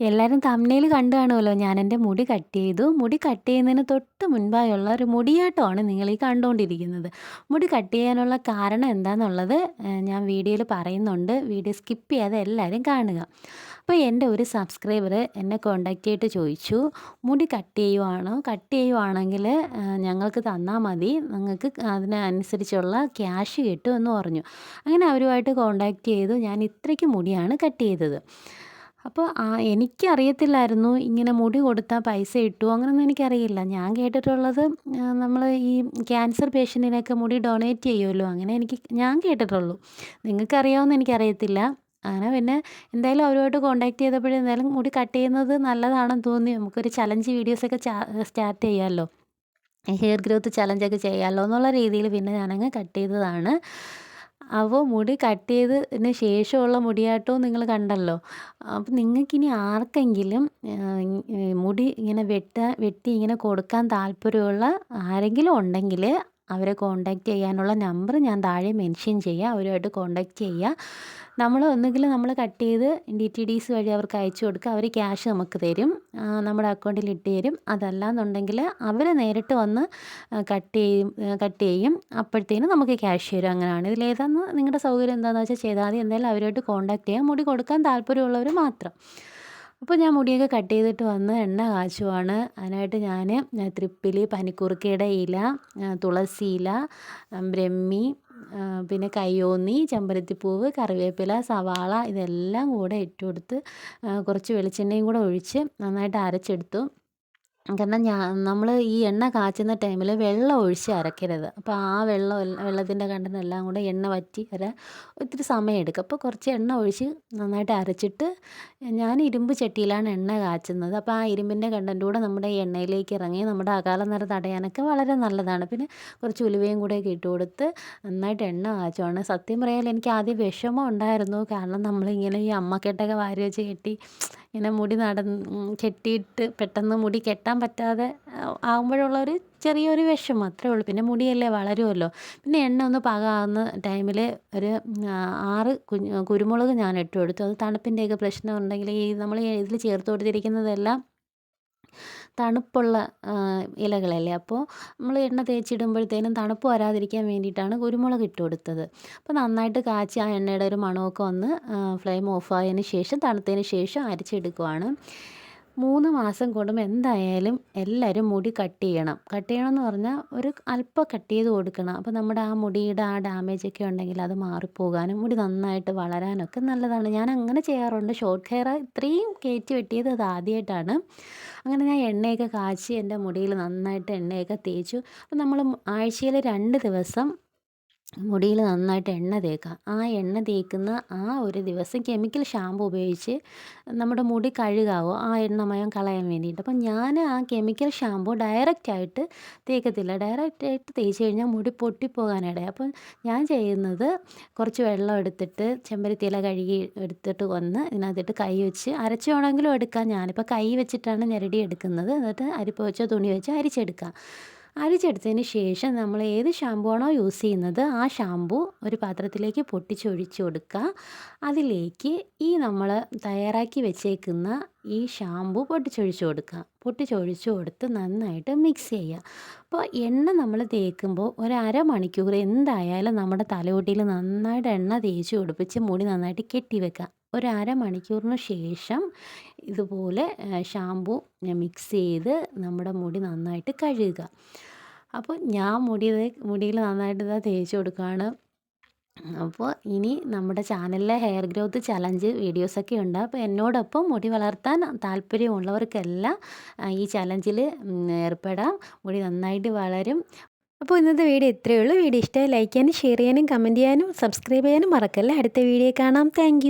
എല്ലാവരും തമ്മിൽ കണ്ടു കാണുമല്ലോ. ഞാൻ എന്റെ മുടി കട്ട് ചെയ്തു. മുടി കട്ട് ചെയ്യുന്നതിന് തൊട്ട് മുൻപായുള്ള ഒരു മുടിയാട്ടമാണ് നിങ്ങൾ ഈ കണ്ടുകൊണ്ടിരിക്കുന്നത് മുടി കട്ട് ചെയ്യാനുള്ള കാരണം എന്താണെന്നുള്ളത് ഞാൻ വീഡിയോയിൽ പറയുന്നുണ്ട്. വീഡിയോ സ്കിപ്പ് ചെയ്യാതെ എല്ലാവരും കാണുക. അപ്പോൾ എന്റെ ഒരു സബ്സ്ക്രൈബർ എന്നെ കോണ്ടാക്ട് ചെയ്തിട്ട് ചോദിച്ചു മുടി കട്ട് ചെയ്യുവാണോ? കട്ട് ചെയ്യുവാണെങ്കിൽ ഞങ്ങൾക്ക് തന്നാൽ മതി. നിങ്ങൾക്ക് അതിനനുസരിച്ചുള്ള ക്യാഷ് കിട്ടുമെന്ന് പറഞ്ഞു. അങ്ങനെ അവരുമായിട്ട് കോണ്ടാക്ട് ചെയ്തു. ഞാൻ ഇത്രയ്ക്ക് മുടിയാണ് കട്ട് ചെയ്തത്. അപ്പോൾ ആ എനിക്കറിയത്തില്ലായിരുന്നു ഇങ്ങനെ മുടി കൊടുത്താൽ പൈസ കിട്ടുമോ അങ്ങനെയൊന്നും എനിക്കറിയില്ല. ഞാൻ കേട്ടിട്ടുള്ളത് നമ്മൾ ഈ ക്യാൻസർ പേഷ്യന്റിനൊക്കെ മുടി ഡൊണേറ്റ് ചെയ്യുമല്ലോ അങ്ങനെ എനിക്ക് ഞാൻ കേട്ടിട്ടുള്ളൂ. നിങ്ങൾക്കറിയാമെന്ന് എനിക്കറിയത്തില്ല. അങ്ങനെ പിന്നെ എന്തായാലും അവരുമായിട്ട് കോണ്ടാക്ട് ചെയ്തപ്പോഴേ എന്തായാലും മുടി കട്ട് ചെയ്യുന്നത് നല്ലതാണെന്ന് തോന്നി. നമുക്കൊരു ചലഞ്ച് വീഡിയോസൊക്കെ സ്റ്റാർട്ട് ചെയ്യാമല്ലോ. ഹെയർ ഗ്രോത്ത് ചലഞ്ചൊക്കെ ചെയ്യാമല്ലോ എന്നുള്ള രീതിയിൽ പിന്നെ ഞാനങ്ങ് കട്ട് ചെയ്തതാണ്. അപ്പോൾ മുടി കട്ട് ചെയ്തതിന് ശേഷമുള്ള മുടിയാട്ടവും നിങ്ങൾ കണ്ടല്ലോ. അപ്പോൾ നിങ്ങൾക്കിനി ആർക്കെങ്കിലും മുടി ഇങ്ങനെ വെട്ട വെട്ടി ഇങ്ങനെ കൊടുക്കാൻ താല്പര്യമുള്ള ആരെങ്കിലും ഉണ്ടെങ്കിൽ അവരെ കോണ്ടാക്ട് ചെയ്യാനുള്ള നമ്പർ ഞാൻ താഴെ മെൻഷൻ ചെയ്യാം. അവരുമായിട്ട് കോണ്ടാക്ട് ചെയ്യുക നമ്മൾ ഒന്നുകിൽ നമ്മൾ കട്ട് ചെയ്ത് ഡി ടി ഡി സി വഴി അവർക്ക് അയച്ചു കൊടുക്കുക. അവർ ക്യാഷ് നമുക്ക് തരും. നമ്മുടെ അക്കൗണ്ടിൽ ഇട്ട് തരും. അതല്ലാന്നുണ്ടെങ്കിൽ അവർ നേരിട്ട് വന്ന് കട്ട് ചെയ്യും കട്ട് ചെയ്യും. അപ്പോഴത്തേനും നമുക്ക് ക്യാഷ് തരും അങ്ങനെയാണ്. ഇതിലേതാന്ന് നിങ്ങളുടെ സൗകര്യം എന്താണെന്ന് വെച്ചാൽ ചെയ്താൽ മതി. എന്തായാലും അവരുമായിട്ട് കോൺടാക്ട് ചെയ്യാം. മുടി കൊടുക്കാൻ താല്പര്യമുള്ളവർ മാത്രം. അപ്പോൾ ഞാൻ മുടിയൊക്കെ കട്ട് ചെയ്തിട്ട് വന്ന് എണ്ണ കാച്ചുവാണ്. അതിനായിട്ട് ഞാൻ ത്രിപ്പിലി പനിക്കുറുക്കയുടെ ഇല തുളസി ഇല ബ്രഹ്മി പിന്നെ കയ്യോന്നി ചെമ്പരത്തിപ്പൂവ് കറിവേപ്പില സവാള ഇതെല്ലാം കൂടെ ഇട്ടുകൊടുത്ത് കുറച്ച് വെളിച്ചെണ്ണയും കൂടെ ഒഴിച്ച് നന്നായിട്ട് അരച്ചെടുത്തു. കാരണം ഞാൻ നമ്മൾ ഈ എണ്ണ കാച്ചുന്ന ടൈമിൽ വെള്ളം ഒഴിച്ച് അരക്കരുത്. അപ്പോൾ ആ വെള്ളം വെള്ളത്തിന്റെ കണ്ടന്റ് എല്ലാം കൂടെ എണ്ണ വറ്റി വരാൻ ഒത്തിരി സമയം എടുക്കും. അപ്പോൾ കുറച്ച് എണ്ണ ഒഴിച്ച് നന്നായിട്ട് അരച്ചിട്ട് ഞാൻ ഇരുമ്പ് ചട്ടിയിലാണ് എണ്ണ കാച്ചുന്നത്. അപ്പോൾ ആ ഇരുമ്പിന്റെ കണ്ടന്റ് കൂടെ നമ്മുടെ എണ്ണയിലേക്ക് ഇറങ്ങി നമ്മുടെ അകാല നിറ തടയാനൊക്കെ വളരെ നല്ലതാണ്. പിന്നെ കുറച്ച് ഉലുവയും കൂടെ ഇട്ട് കൊടുത്ത് നന്നായിട്ട് എണ്ണ കാച്ചുവാണ്. സത്യം പറയാൻ എനിക്ക് ആദ്യം വിഷമം ഉണ്ടായിരുന്നു. കാരണം നമ്മളിങ്ങനെ ഈ അമ്മക്കെട്ടൊക്കെ വാരി വെച്ച് കെട്ടി ഇങ്ങനെ മുടി നട കെട്ടിയിട്ട് പെട്ടെന്ന് മുടി കെട്ടാൻ പറ്റാതെ ആകുമ്പോഴുള്ള ഒരു ചെറിയൊരു വിഷമം അത്രേ ഉള്ളൂ. പിന്നെ മുടിയല്ലേ വളരുമല്ലോ പിന്നെ എണ്ണ ഒന്ന് പാകമാകുന്ന ടൈമിൽ ഒരു ആറ് കുരുമുളക് ഞാൻ ഇട്ട് കൊടുത്തു അത് തണുപ്പിന്റെയൊക്കെ പ്രശ്നം ഉണ്ടെങ്കിൽ ഈ നമ്മൾ ഇതിൽ ചേർത്ത് കൊടുത്തിരിക്കുന്നതെല്ലാം തണുപ്പുള്ള ഇലകളല്ലേ? അപ്പോൾ നമ്മൾ എണ്ണ തേച്ചിടുമ്പോഴത്തേനും തണുപ്പ് വരാതിരിക്കാൻ വേണ്ടിയിട്ടാണ് കുരുമുളക് ഇട്ട് കൊടുത്തത്. അപ്പോൾ നന്നായിട്ട് കാച്ചി ആ എണ്ണയുടെ ഒരു മണമൊക്കെ ഒന്ന് ഫ്ലെയിം ഓഫ് ആയതിന് ശേഷം തണുത്തതിന് ശേഷം അരിച്ചെടുക്കുവാണ്. മൂന്ന് മാസം കൂടുമ്പോൾ എന്തായാലും എല്ലാവരും മുടി കട്ട് ചെയ്യണം. കട്ട് ചെയ്യണം എന്ന് പറഞ്ഞാൽ ഒരു അല്പം കട്ട് ചെയ്ത് കൊടുക്കണം. അപ്പോൾ നമ്മുടെ ആ മുടിയുടെ ആ ഡാമേജ് ഒക്കെ ഉണ്ടെങ്കിൽ അത് മാറിപ്പോകാനും മുടി നന്നായിട്ട് വളരാനൊക്കെ നല്ലതാണ്. ഞാൻ അങ്ങനെ ചെയ്യാറുണ്ട്. ഷോർട്ട് ഹെയർ ഇത്രയും കയറ്റി വെട്ടിയത് അത് ആദ്യമായിട്ടാണ് അങ്ങനെ ഞാൻ എണ്ണയൊക്കെ കാച്ചി എന്റെ മുടിയിൽ നന്നായിട്ട് എണ്ണയൊക്കെ തേച്ചു. അപ്പോൾ നമ്മൾ ആഴ്ചയിൽ രണ്ട് ദിവസം മുടിയിൽ നന്നായിട്ട് എണ്ണ തേക്കുക. ആ എണ്ണ തേക്കുന്ന ആ ഒരു ദിവസം കെമിക്കൽ ഷാമ്പു ഉപയോഗിച്ച് നമ്മുടെ മുടി കഴുകാവോ ആ എണ്ണമയം കളയാൻ വേണ്ടിയിട്ട്. അപ്പം ഞാൻ ആ കെമിക്കൽ ഷാമ്പു ഡയറക്റ്റായിട്ട് തേക്കത്തില്ല. ഡയറക്റ്റായിട്ട് തേച്ച് കഴിഞ്ഞാൽ മുടി പൊട്ടിപ്പോകാനിടയാ. അപ്പം ഞാൻ ചെയ്യുന്നത് കുറച്ച് വെള്ളം എടുത്തിട്ട് ചെമ്പരത്തിയില കഴുകി എടുത്തിട്ട് വന്ന് ഇതിനകത്തിട്ട് കൈ വെച്ച് അരച്ചോണെങ്കിലും എടുക്കാം ഞാനിപ്പോൾ കൈ വെച്ചിട്ടാണ് ഞെരടി എടുക്കുന്നത്. എന്നിട്ട് അരിപ്പ് വെച്ചോ തുണി വെച്ചോ അരിച്ചെടുക്കാം. അരിച്ചെടുത്തതിന് ശേഷം നമ്മൾ ഏത് ഷാമ്പു ആണോ യൂസ് ചെയ്യുന്നത് ആ ഷാമ്പു ഒരു പാത്രത്തിലേക്ക് പൊട്ടിച്ചൊഴിച്ച് കൊടുക്കുക. അതിലേക്ക് ഈ നമ്മൾ തയ്യാറാക്കി വെച്ചേക്കുന്ന ഈ ഷാമ്പു പൊട്ടിച്ചൊഴിച്ച് കൊടുക്കുക. പൊട്ടിച്ചൊഴിച്ച് കൊടുത്ത് നന്നായിട്ട് മിക്സ് ചെയ്യുക. അപ്പോൾ എണ്ണ നമ്മൾ തേക്കുമ്പോൾ ഒരു അരമണിക്കൂർ എന്തായാലും നമ്മുടെ തലയോട്ടിയിൽ നന്നായിട്ട് എണ്ണ തേച്ച് കൊടുപ്പിച്ച് മുടി നന്നായിട്ട് കെട്ടി വെക്കുക. ഒരു അരമണിക്കൂറിന് ശേഷം ഇതുപോലെ ഷാമ്പു മിക്സ് ചെയ്ത് നമ്മുടെ മുടി നന്നായിട്ട് കഴുകുക. അപ്പോൾ ഞാൻ മുടി മുടിയിൽ നന്നായിട്ട് ഇതാ തേച്ച് കൊടുക്കുകയാണ് അപ്പോൾ ഇനി നമ്മുടെ ചാനലിലെ ഹെയർ ഗ്രോത്ത് ചലഞ്ച് വീഡിയോസൊക്കെ ഉണ്ട്. അപ്പോൾ എന്നോടൊപ്പം മുടി വളർത്താൻ താല്പര്യമുള്ളവർക്കെല്ലാം ഈ ചലഞ്ചിൽ ഏർപ്പെടാം. മുടി നന്നായിട്ട് വളരും. അപ്പോൾ ഇന്നത്തെ വീഡിയോ ഇത്രയേ ഉള്ളൂ. വീഡിയോ ഇഷ്ടമായി ലൈക്ക് ചെയ്യാനും ഷെയർ ചെയ്യാനും കമന്റ് ചെയ്യാനും സബ്സ്ക്രൈബ് ചെയ്യാനും മറക്കല്ലേ. അടുത്ത വീഡിയോ കാണാം. താങ്ക്